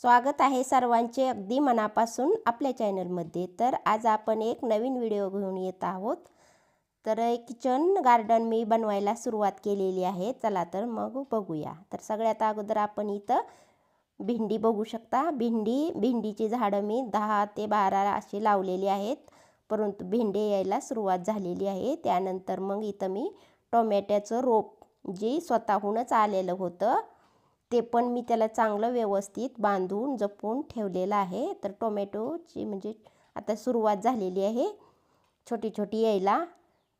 स्वागत आहे सर्वांचे अगदी मनापासून आपल्या चॅनलमध्ये. तर आज आपण एक नवीन व्हिडिओ घेऊन येत आहोत. तर किचन गार्डन मी बनवायला सुरुवात केलेली आहे. चला तर मग बघूया. तर सगळ्यात अगोदर आपण इथं भेंडी बघू शकता. भेंडी भेंडीची झाडं मी दहा ते बारा अशी लावलेली आहेत. परंतु भेंडे यायला सुरुवात झालेली आहे. त्यानंतर मग इथं मी टोमॅट्याचं रोप जे स्वतःहूनच आलेलं होतं ते पण मी त्याला चांगलं व्यवस्थित बांधून जपून ठेवलेलं आहे. तर टोमॅटोची म्हणजे आता सुरुवात झालेली आहे छोटी छोटी यायला.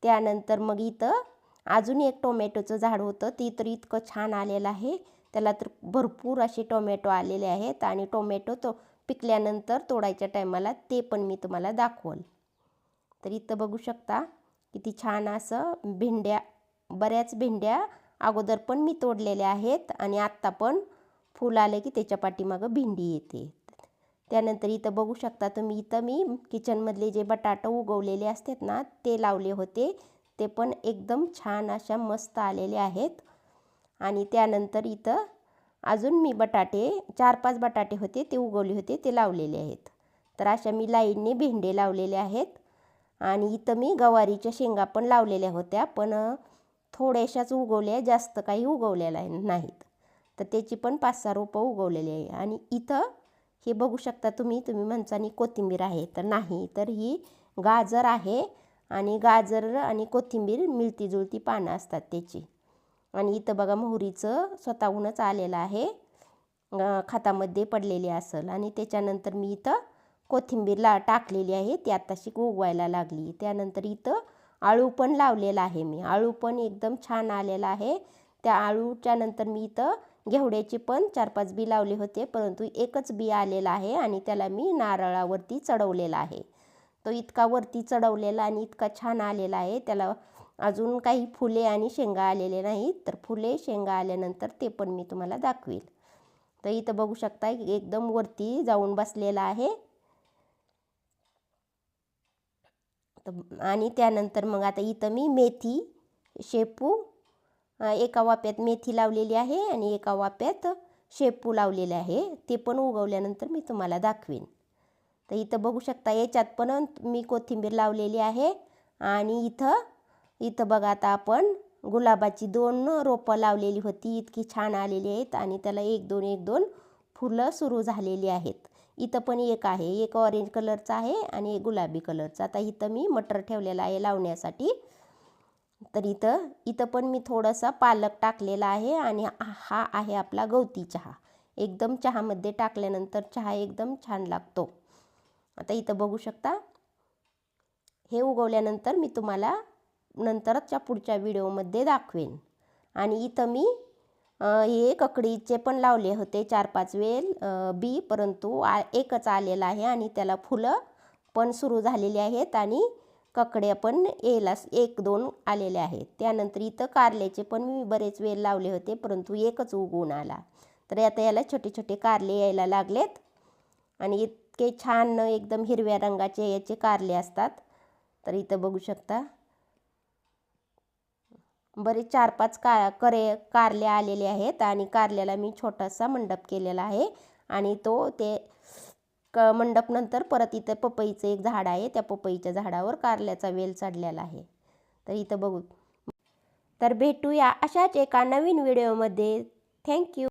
त्यानंतर मग इथं अजून एक टोमॅटोचं झाड होतं ते तर इतकं छान आलेलं आहे. त्याला तर भरपूर असे टोमॅटो आलेले आहेत आणि टोमॅटो तो पिकल्यानंतर तोडायच्या टायमाला ते पण मी तुम्हाला दाखवल. तर इथं बघू शकता किती छान असं भेंड्या बऱ्याच भेंड्या अगोदर पण मी तोडलेले आहेत आणि आत्ता पण फुल आले की त्याच्या पाठीमागं भेंडी येते. त्यानंतर इथं बघू शकता तुम्ही इथं मी किचनमधले जे बटाटं उगवलेले असतात ना ते लावले होते. ते पण एकदम छान अशा मस्त आलेले आहेत. आणि त्यानंतर इथं अजून मी बटाटे चार पाच बटाटे होते ते उगवले होते ते लावलेले आहेत. तर अशा मी लाईनने भेंडे लावलेले आहेत. आणि इथं मी गवारीच्या शेंगा पण लावलेल्या होत्या पण थोड्याशाच उगवल्या जास्त काही उगवलेल्या नाहीत. तर त्याची पण पाच सहा रोपं उगवलेली आहे. आणि इथं हे बघू शकता तुम्ही तुम्ही म्हणसानी कोथिंबीर आहे तर नाही. तर ही गाजर आहे आणि गाजर आणि कोथिंबीर मिळती जुळती पानं असतात त्याची. आणि इथं बघा मोहरीचं स्वतःहूनच आलेलं आहे. खतामध्ये पडलेली असेल. आणि त्याच्यानंतर मी इथं कोथिंबीरला टाकलेली आहे. ती आत्ताशी उगवायला लागली. त्यानंतर इथं आळू पण लावलेला आहे मी. आळू पण एकदम छान आलेला आहे. त्या आळूच्या नंतर मी इथं घेवड्याची पण चार पाच बी लावले होते परंतु एकच बी आलेला आहे आणि त्याला मी नारळावरती चढवलेला आहे. तो इतका वरती चढवलेला आणि इतका छान आलेला आहे. त्याला अजून काही फुले आणि शेंगा आलेले नाहीत तर फुले शेंगा आल्यानंतर ते पण मी तुम्हाला दाखवेल तर इथं बघू शकता एकदम वरती जाऊन बसलेला आहे. आणि त्यानंतर मग आता इथं मी मेथी शेपू एका वाप्यात मेथी लावलेली आहे आणि एका वाप्यात शेपू लावलेले आहे. ते पण उगवल्यानंतर मी तुम्हाला दाखवेन. तर इथं बघू शकता याच्यात पण मी कोथिंबीर लावलेली आहे आणि इथं इथं बघा आता आपण गुलाबाची दोन रोपं लावलेली होती. इतकी छान आलेली आहेत आणि त्याला एक दोन एक दोन फुलं सुरू झालेली आहेत. इथं पण एक आहे एक ऑरेंज कलरचा आहे आणि एक गुलाबी कलरचा आता इथं मी मटर ठेवलेला आहे लावण्यासाठी. तर इथं इथं पण मी थोडासा पालक टाकलेला आहे आणि हा आहे आपला गवती चहा. एकदम चहामध्ये टाकल्यानंतर चहा एकदम छान लागतो. आता इथं बघू शकता. हे उगवल्यानंतर मी तुम्हाला नंतरच्या पुढच्या व्हिडिओमध्ये दाखवेन. आणि इथं मी हे ककडीचे पण लावले होते चार पाच वेल बी परंतु आ एकच आलेला आहे आणि त्याला फुलं पण सुरू झालेली आहेत आणि ककडे पण यायला एक दोन आलेले आहेत. त्यानंतर इथं कारल्याचे पण मी बरेच वेल लावले होते परंतु एकच उगवून आला. तर आता याला छोटे छोटे कारले यायला लागलेत आणि इतके छान एकदम हिरव्या रंगाचे याचे कारले असतात. तर इथं बघू शकता. बरेच चार पाच का करे कारले आलेले आहेत आणि कारल्याला मी छोटासा मंडप केलेला आहे आणि तो ते क मंडपनंतर परत इथं पपईचं एक झाड आहे त्या पपईच्या झाडावर कारल्याचा वेल चढलेला आहे. तर इथं बघू. तर भेटूया अशाच एका नवीन व्हिडिओमध्ये. थँक्यू.